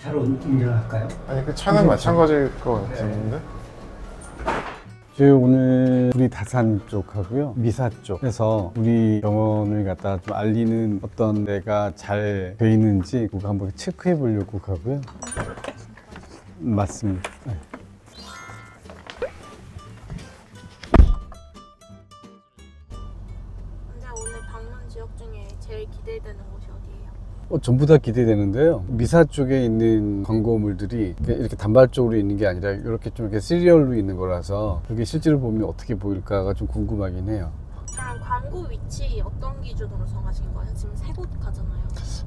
잘 운영할까요? 아니 그 차는 마찬가지일 것 같은데? 저희 오늘 우리 다산 쪽하고요 미사 쪽에서 우리 병원을 갖다 좀 알리는 어떤 데가 잘 돼 있는지 그거 한번 체크해 보려고 가고요. 맞습니다. 네. 어, 전부 다 기대되는데요. 미사 쪽에 있는 광고물들이 이렇게 이렇게 단발적으로 있는 게 아니라 이렇게 좀 이렇게 시리얼로 있는 거라서 그게 실제로 보면 어떻게 보일까가 좀 궁금하긴 해요. 그럼 광고 위치 어떤 기준으로 정하신 거예요? 지금 세 곳 가잖아요.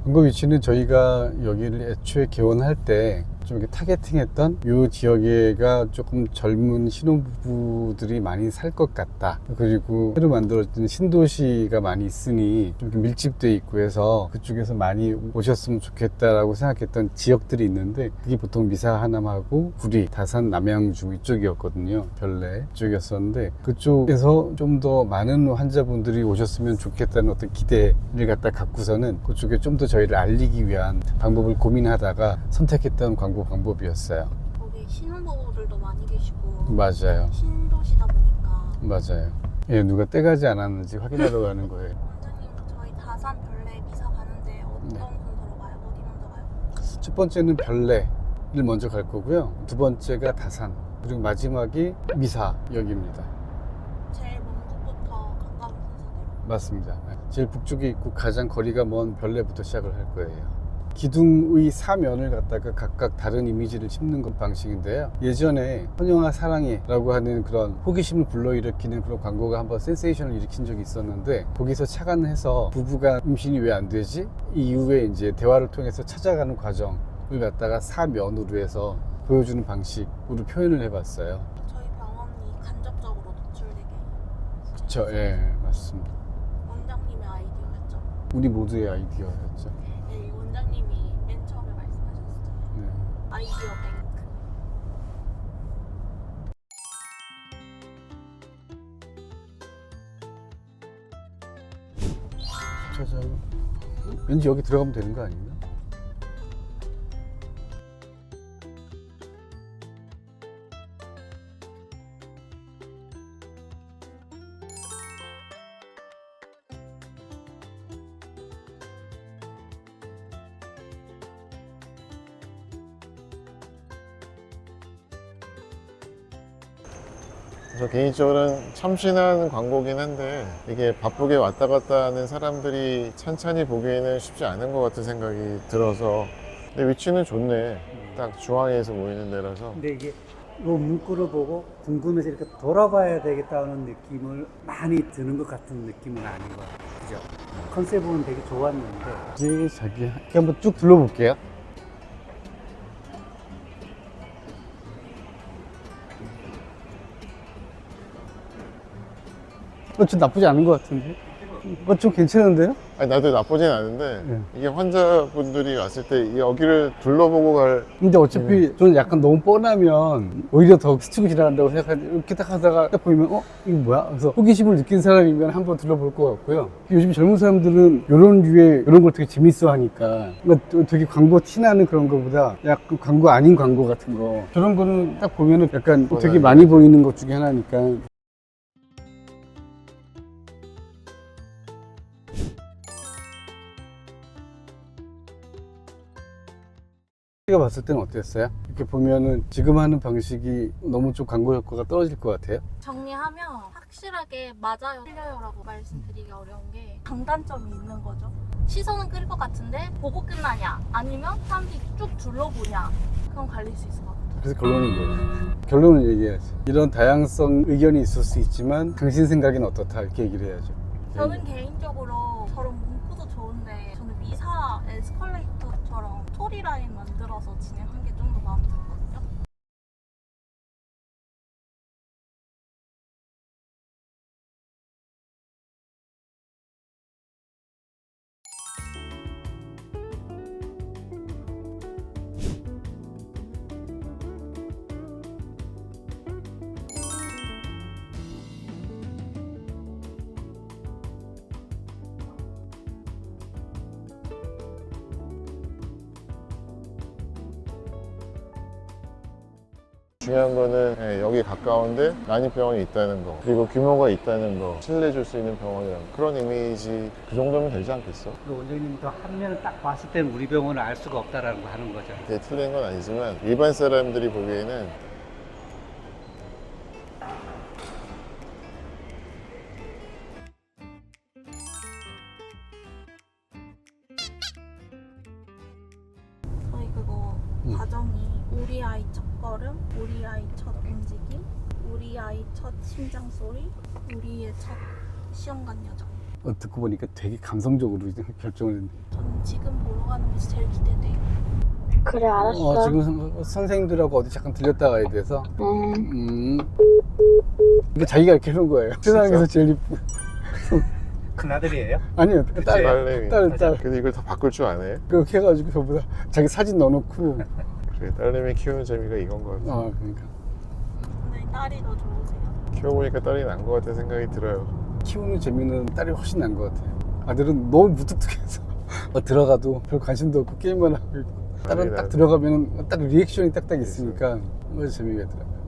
광고 위치는 저희가 여기를 애초에 개원할 때 좀 이렇게 타겟팅했던 이 지역에가 조금 젊은 신혼부부들이 많이 살 것 같다. 그리고 새로 만들어진 신도시가 많이 있으니 좀 밀집돼 있고 해서 그쪽에서 많이 오셨으면 좋겠다라고 생각했던 지역들이 있는데 그게 보통 미사 하남하고 구리, 다산, 남양주 이쪽이었거든요. 별내 이쪽이었었는데 그쪽에서 좀 더 많은 환자분들이 오셨으면 좋겠다는 어떤 기대를 갖다 갖고서는 그쪽에 좀 더 저희를 알리기 위한 방법을 고민하다가 선택했던 광고 방법이었어요. 거기 신혼부부들도 많이 계시고 맞아요. 신도시다 보니까 맞아요. 예, 누가 떼가지 않았는지 확인하러 가는 거예요. 원장님 저희 다산 별내 미사 가는데 어떤 네. 순서로 가요? 어디 먼저 가요? 첫 번째는 별내를 먼저 갈 거고요. 두 번째가 다산. 그리고 마지막이 미사역입니다. 제일 먼 곳부터 가까운 순서대로. 맞습니다. 제일 북쪽에 있고 가장 거리가 먼 별내부터 시작을 할 거예요. 기둥의 사면을 갖다가 각각 다른 이미지를 심는 것 방식인데요. 예전에 헌영아 사랑해라고 하는 그런 호기심을 불러일으키는 그런 광고가 한번 센세이션을 일으킨 적이 있었는데 거기서 착안해서 부부가 임신이 왜 안 되지? 이 이후에 이제 대화를 통해서 찾아가는 과정을 갖다가 사면으로 해서 보여주는 방식으로 표현을 해봤어요. 저희 병원이 간접적으로 노출되게. 그쵸, 예, 맞습니다. 원장님의 아이디어였죠. 우리 모두의 아이디어였죠. 네, 원장님이 맨 처음에 말씀하셨잖아요. 네. 주차장 왠지 여기 들어가면 되는 거 아닌가? 저 개인적으로는 참신한 광고긴 한데 이게 바쁘게 왔다 갔다 하는 사람들이 찬찬히 보기에는 쉽지 않은 것 같은 생각이 들어서 근데 위치는 좋네 딱 중앙에서 모이는 데라서 근데 이게 이 문구를 보고 궁금해서 이렇게 돌아봐야 되겠다는 느낌을 많이 드는 것 같은 느낌은 아닌 것 같아요. 그죠? 컨셉은 되게 좋았는데 이제 자기 한번 쭉 둘러볼게요. 어, 좀 나쁘지 않은 것 같은데? 어, 좀 괜찮은데요? 아니 나도 나쁘진 않은데 네. 이게 환자분들이 왔을 때 여기를 둘러보고 갈 근데 어차피 저는 약간 너무 뻔하면 오히려 더 스치고 지나간다고 생각하는데 이렇게 딱 하다가 딱 보이면 어? 이거 뭐야? 그래서 호기심을 느낀 사람이면 한번 둘러볼 것 같고요. 요즘 젊은 사람들은 이런 류의 이런 걸 되게 재밌어 하니까 그러니까 또 되게 광고 티나는 그런 거보다 약간 광고 아닌 광고 같은 거 저런 거는 딱 보면은 약간 되게 많이 보이는 것 중에 하나니까 제가 봤을 때는 어땠어요? 이렇게 보면은 지금 하는 방식이 너무 좀 광고 효과가 떨어질 것 같아요. 정리하면 확실하게 맞아요, 틀려요라고 말씀드리기 어려운 게 장단점이 있는 거죠. 시선은 끌 것 같은데 보고 끝나냐 아니면 사람들이 쭉 둘러보냐 그럼 갈릴 수 있을 것 같아요. 그래서 결론은 뭐예요? 결론은 얘기해야지. 이런 다양성 의견이 있을 수 있지만 당신 생각엔 어떻다 이렇게 얘기를 해야죠. 저는 개인적으로 저런 문구도 좋은데 저는 미사 에스컬레이터 처럼 스토리라인 만들어서 진행한 게 좀 더 마음에 들거든요. 중요한 거는 예, 여기 가까운데 난임병원이 있다는 거 그리고 규모가 있다는 거 신뢰해 줄 수 있는 병원이라는 거. 그런 이미지 그 정도면 되지 않겠어? 그 원장님도 한 면을 딱 봤을 때는 우리 병원을 알 수가 없다라는 거 하는 거죠. 그게 틀린 건 아니지만 일반 사람들이 보기에는 음. 과정이 우리 아이 첫 걸음, 우리 아이 첫 움직임, 우리 아이 첫 심장 소리, 우리의 첫 시험관 여정. 어, 듣고 보니까 되게 감성적으로 결정을 했네. 저는 지금 보러 가는 게 제일 기대돼요. 그래 알았어. 어, 지금 선- 선생님들하고 어디 잠깐 들렸다 가야 돼서. 응. 음. 이게 자기가 이렇게 해놓은 거예요. 세상에서 제일 이쁘. 큰 아들이에요? 아니요, 딸, 딸내미 딸, 딸. 근데 이걸 다 바꿀 줄 아네 그렇게 해가지고 저보다 자기 사진 넣어놓고. 그래 딸내미 키우는 재미가 이건 것 같아 어, 그러니까. 근데 딸이 더 좋으세요? 키워보니까 딸이 난것 같은 생각이 들어요 키우는 재미는 딸이 훨씬 난 것 같아요. 아들은 너무 무뚝뚝해서 어, 들어가도 별 관심도 없고 게임만 하고 있고. 딸은 딱 난- 들어가면 딱 리액션이 딱딱 있으니까 정말 재미가 있더라고요.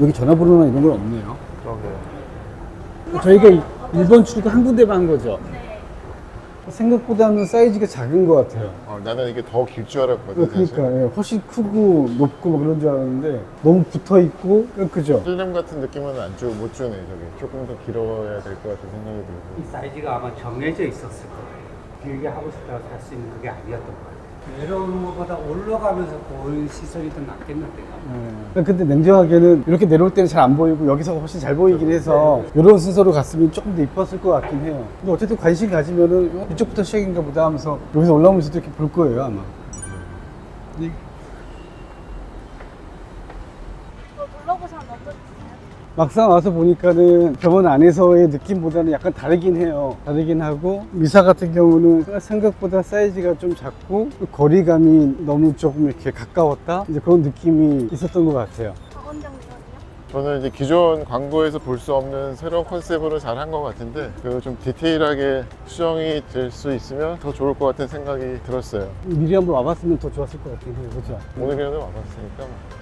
여기 전화번호나 이런 건 없네요. 그러게 저희가 1번 출구 한 군데만 한 거죠? 생각보다는 사이즈가 작은 것 같아요. 어, 나는 이게 더 길 줄 알았거든 그러니까 예, 훨씬 크고 높고 막 그런 줄 알았는데 너무 붙어 있고 그죠? 필름 같은 느낌은 안 주, 못 주네 저기 조금 더 길어야 될 것 같은 생각이 들고 이 사이즈가 아마 정해져 있었을 거예요. 길게 하고 싶다고 할 수 있는 그게 아니었던 것 같아요. 내려오는 것보다 올라가면서 보는 시선이 더 낫겠는데요. 예. 근데 냉정하게는 이렇게 내려올 때는 잘 안 보이고 여기서 훨씬 잘 보이긴 해서 이런 순서로 갔으면 조금 더 이뻤을 것 같긴 해요. 근데 어쨌든 관심 가지면은 어, 이쪽부터 시작인가 보다 하면서 여기서 올라오면서도 이렇게 볼 거예요 아마. 네. 저 둘러보시면 어떠세요? 막상 와서 보니까는 병원 안에서의 느낌보다는 약간 다르긴 해요. 다르긴 하고 미사 같은 경우는 생각보다 사이즈가 좀 작고 거리감이 너무 조금 이렇게 가까웠다. 이제 그런 느낌이 있었던 것 같아요. 저는 이제 기존 광고에서 볼 수 없는 새로운 컨셉으로 잘 한 것 같은데 그 좀 디테일하게 수정이 될 수 있으면 더 좋을 것 같은 생각이 들었어요 미리 한번 와봤으면 더 좋았을 것 같긴 해요. 그렇죠? 오늘이라도 와봤으니까 뭐.